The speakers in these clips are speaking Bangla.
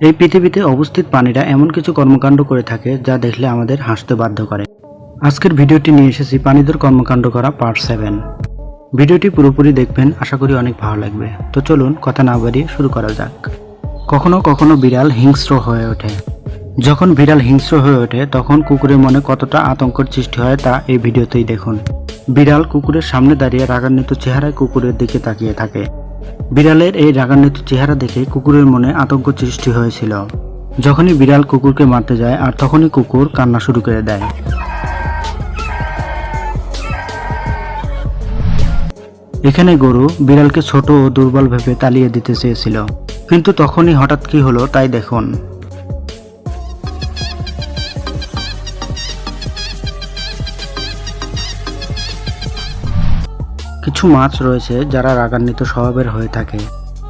এই পৃথিবীতে অবস্থিত প্রাণীরা এমন কিছু কর্মকাণ্ড করে থাকে যা দেখলে আমাদের হাসতে বাধ্য করে। আজকের ভিডিওটি নিয়ে এসেছি প্রাণীদের কর্মকাণ্ড করা পার্ট সেভেন। ভিডিওটি পুরোপুরি দেখবেন, আশা করি অনেক ভালো লাগবে। তো চলুন, কথা না বাড়িয়ে শুরু করা যাক। কখনো কখনো বিড়াল হিংস্র হয়ে ওঠে। যখন বিড়াল হিংস্র হয়ে ওঠে, তখন কুকুরের মনে কতটা আতঙ্কের সৃষ্টি হয় তা এই ভিডিওতেই দেখুন। বিড়াল কুকুরের সামনে দাঁড়িয়ে রাগান্বিত চেহারায় কুকুরের দিকে তাকিয়ে থাকে। বিড়ালের এই রাগান্বিত চেহারা দেখে কুকুরের মনে আতঙ্ক সৃষ্টি হয়েছিল। যখনই বিড়াল কুকুরকে মারতে যায় আর তখনই কুকুর কান্না শুরু করে দেয়। এখানে গরু বিড়ালকে ছোট ও দুর্বল ভেবে তালিয়ে দিতে চেয়েছিল। কিন্তু তখনই হঠাৎ কি হলো তাই দেখুন। কিছু মাছ রয়েছে যারা রাগান্বিত স্বভাবের হয়ে থাকে।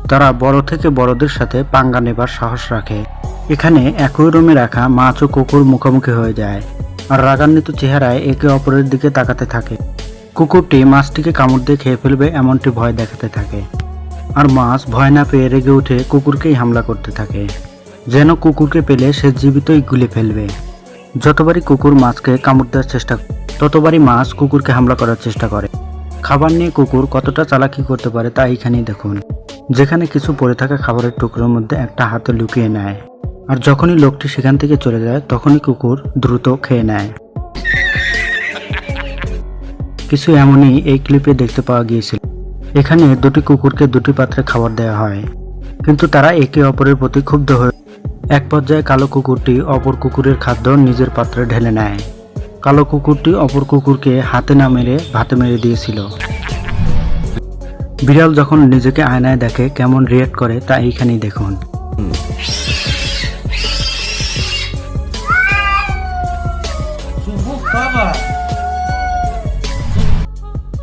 তারা বড় থেকে বড়দের সাথে পাঙ্গা নেবার সাহস রাখে। এখানে একই রুমে রাখা মাছ ও কুকুর মুখোমুখি হয়ে যায়। আর রাগান্বিত চেহারায় একে অপরের দিকে তাকাতে থাকে। কুকুরটি মাছটিকে কামড় দিয়ে খেয়ে ফেলবে এমনটি ভয় দেখাতে থাকে। আর মাছ ভয় না পেয়ে রেগে উঠে কুকুরকেই হামলা করতে থাকে। যেন কুকুরকে পেলে সে জীবিতই গুলে ফেলবে। যতবারই কুকুর মাছকে কামড় দেওয়ার চেষ্টা ততবারই মাছ কুকুরকে হামলা করার চেষ্টা করে। খাবার নিয়ে কুকুর কতটা চালাকি করতে পারে তা এখানেই দেখুন। যেখানে কিছু পড়ে থাকা খাবারের টুকরোর মধ্যে একটা হাতে লুকিয়ে নেয়। আর যখনই লোকটি সেখান থেকে চলে যায়, তখনই কুকুর দ্রুত খেয়ে নেয়। কিছু এমনই এই ক্লিপে দেখতে পাওয়া গিয়েছিল। এখানে দুটি কুকুরকে দুটি পাত্রে খাবার দেওয়া হয়। কিন্তু তারা একে অপরের প্রতি ক্ষুব্ধ হয়ে এক পর্যায়ে কালো কুকুরটি অপর কুকুরের খাদ্য নিজের পাত্রে ঢেলে নেয়। কালো কুকুরটি অপর কুকুরকে হাতে না মেরে ভাতে মেরে দিয়েছিল। বিড়াল যখন নিজেকে আয়নায় দেখে কেমন রিয়েক্ট করে তা এইখানেই দেখুন।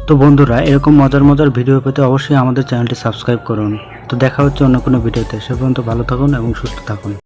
তো বন্ধুরা, এরকম মজার মজার ভিডিও পেতে অবশ্যই আমাদের চ্যানেলটি সাবস্ক্রাইব করুন। তো দেখা হচ্ছে অন্য কোনো ভিডিওতে সে পর্যন্ত ভালো থাকুন এবং সুস্থ থাকুন।